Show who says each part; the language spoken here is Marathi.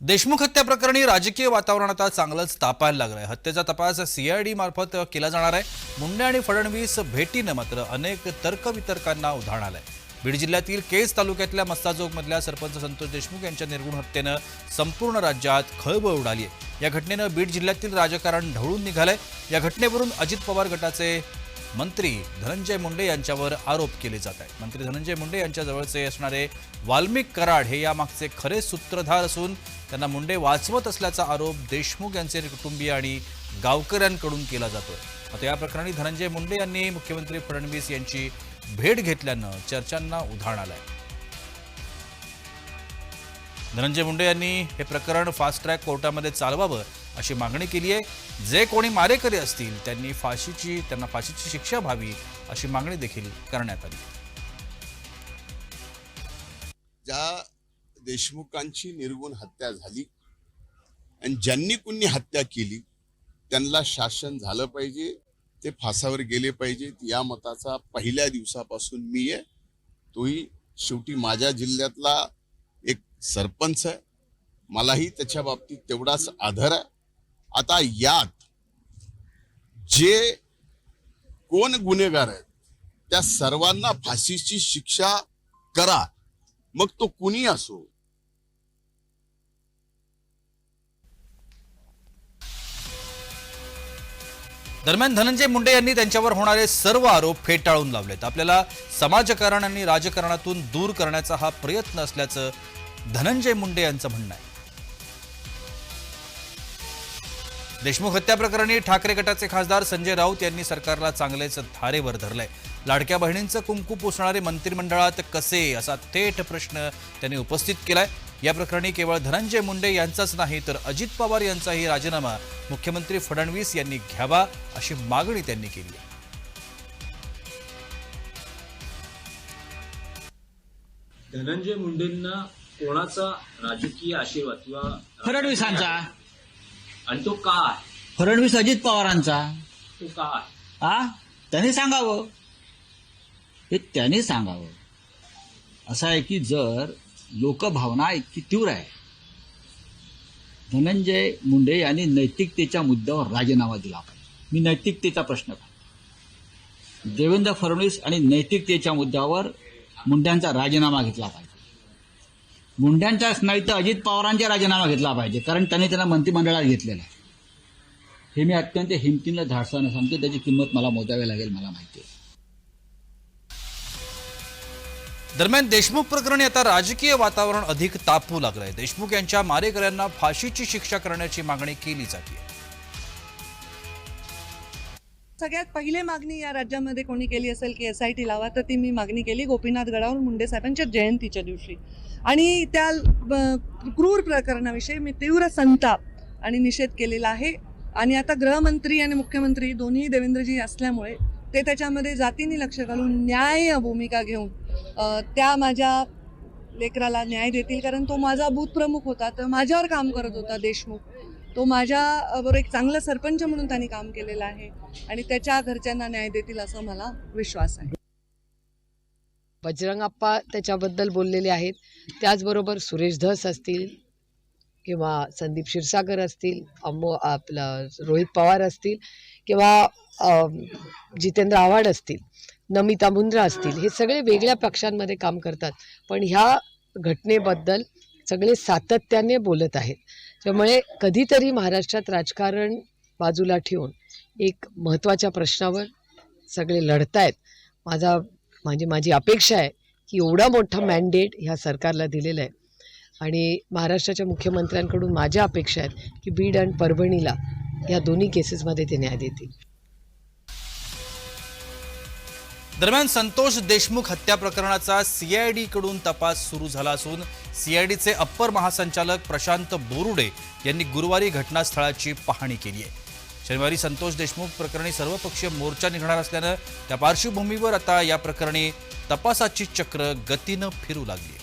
Speaker 1: देशमुख हत्या प्रकरणी राजकीय वातावरण आता चांगलंच तापायला लागलं आहे हत्येचा तपास सीआयडी मार्फत केला जाणार आहे. मुंडे आणि फडणवीस भेटीनं मात्र अनेक तर्कवितर्कांना उधाण आलंय. बीड जिल्ह्यातील केज तालुक्यातल्या मस्ताजोगमधल्या सरपंच संतोष देशमुख यांच्या निर्गुण हत्येनं संपूर्ण राज्यात खळबळ उडाली आहे या घटनेनं बीड जिल्ह्यातील राजकारण ढवळून निघालंय. या घटनेवरून अजित पवार गटाचे मंत्री धनंजय मुंडे यांच्यावर आरोप केले जात आहेत. मंत्री धनंजय मुंडे यांच्या जवळचे असणारे वाल्मिक कराड हे यामागचे खरे सूत्रधार असून त्यांना मुंडे वाचवत असल्याचा आरोप देशमुख यांचे कुटुंबीय आणि गावकऱ्यांकडून केला जातोय. आता या प्रकरणी धनंजय मुंडे यांनी मुख्यमंत्री फडणवीस यांची भेट घेतल्यानं चर्चांना उधाण आलं आहे धनंजय मुंडे यांनी हे प्रकरण फास्ट ट्रॅक कोर्टामध्ये चालवावं अशी मागणी केली आहे. जे कोणी मारेकरी असतील त्यांनी फाशीची त्यांना फाशीची शिक्षा व्हावी अशी मागणी देखील करण्यात आली.
Speaker 2: ज्या देशमुखांची निर्गुण हत्या झाली आणि ज्यांनी कुणी हत्या केली त्यांना शासन झालं पाहिजे ते फासावर गेले पाहिजेत या मताचा पहिल्या दिवसापासून मी आहे. तोही शेवटी माझ्या जिल्ह्यातला सरपंच आहे. मलाही त्याच्या बाबतीत तेवढाच आदर आहे. आता यात जे कोण गुन्हेगार आहेत त्या सर्वांना फाशीची शिक्षा करा. मग तो कुणी असो?
Speaker 1: दरम्यान धनंजय मुंडे यांनी त्यांच्यावर होणारे सर्व आरोप फेटाळून लावलेत. आपल्याला समाजकारण आणि राजकारणातून दूर करण्याचा हा प्रयत्न असल्याचं धनंजय मुंडे यांचं म्हणणं आहे. देशमुख हत्या प्रकरणी ठाकरे गटाचे खासदार संजय राऊत यांनी सरकारला चांगलेच धारेवर धरलंय. लाडक्या बहिणींचं कुंकू पुसणारे मंत्रिमंडळात कसे असा थेट प्रश्न त्यांनी उपस्थित केलाय. या प्रकरणी केवळ धनंजय मुंडे यांचाच नाही तर अजित पवार यांचाही राजीनामा मुख्यमंत्री फडणवीस यांनी घ्यावा अशी मागणी त्यांनी केली आहे.
Speaker 3: धनंजय मुंडेंना कोणाचा राजकीय आशीर्वाद किंवा
Speaker 4: फडणवीसांचा
Speaker 3: आणि तो का आहे?
Speaker 4: फडणवीस अजित पवारांचा.
Speaker 3: तो का आहे?
Speaker 4: आ त्यांनी सांगावं. हे त्यांनी सांगावं. असं आहे की जर लोकभावना इतकी तीव्र आहे धनंजय मुंडे यांनी नैतिकतेच्या मुद्द्यावर राजीनामा दिला. पाहिजे मी नैतिकतेचा प्रश्न देवेंद्र फडणवीस आणि नैतिकतेच्या मुद्द्यावर मुंड्यांचा राजीनामा घेतला पाहिजे. मुंड्यांचाच नाही तर अजित पवारांचा राजीनामा घेतला पाहिजे कारण त्यांनी त्यांना मंत्रिमंडळात घेतलेला आहे. हे मी अत्यंत हिमतीनं धाडसानं सांगतो त्याची किंमत मला मोजावी लागेल मला माहिती आहे.
Speaker 1: दरम्यान देशमुख प्रकरणी आता राजकीय वातावरण अधिक तापू लागलंय. देशमुख यांच्या मारेकऱ्यांना फाशीची शिक्षा करण्याची मागणी केली जाते
Speaker 5: सगळ्यात पहिले मागणी या राज्यामध्ये कोणी केली असेल की एस आय टी लावा तर ती मी मागणी केली गोपीनाथ गडावर मुंडे साहेबांच्या जयंतीच्या दिवशी. आणि त्या क्रूर प्रकरणाविषयी मी तीव्र संताप आणि निषेध केलेला आहे. आणि आता गृहमंत्री आणि मुख्यमंत्री दोन्ही देवेंद्रजी असल्यामुळे ते त्याच्यामध्ये जातीने लक्ष घालून न्याय भूमिका घेऊन त्या माझ्या लेकराला न्याय देतील. कारण तो माझा बूथ प्रमुख होता तर माझ्यावर काम करत होता देशमुख. तो माझ्या बरोबर एक चांगला सरपंच म्हणून त्यांनी काम केलेलं आहे आणि त्याच्या घरच्यांना न्याय देतील असा मला विश्वास आहे.
Speaker 6: बजरंगप्पा त्याच्याबद्दल बोललेले आहेत. त्याचबरोबर सुरेश धस असतील किंवा संदीप क्षीरसागर असतील अमो आपलं रोहित पवार असतील किंवा जितेंद्र आव्हाड असतील नमिता मुंद्रा असतील हे सगळे वेगळ्या पक्षांमध्ये काम करतात. पण ह्या घटनेबद्दल सगळे सातत्याने बोलत आहेत. त्यामुळे कधीतरी महाराष्ट्रात राजकारण बाजूला ठेवून एक महत्त्वाच्या प्रश्नावर सगळे लढतायत. माझा म्हणजे माझी अपेक्षा आहे की एवढा मोठा मॅन्डेट ह्या सरकारला दिलेला आहे. आणि महाराष्ट्राच्या मुख्यमंत्र्यांकडून माझ्या अपेक्षा आहेत की बीड आणि परभणीला या दोन्ही केसेसमध्ये ते न्याय देतील.
Speaker 1: दरम्यान संतोष देशमुख हत्या प्रकरणाचा सीआयडी कडून तपास सुरू झाला असून सीआयडीचे अप्पर महासंचालक प्रशांत बोरुडे यांनी गुरुवारी घटनास्थळाची पाहणी केली आहे. शनिवारी संतोष देशमुख प्रकरणी सर्वपक्षीय मोर्चा निघणार असल्यानं त्या पार्श्वभूमीवर आता या प्रकरणी तपासाची चक्र गतीनं फिरू लागली आहे.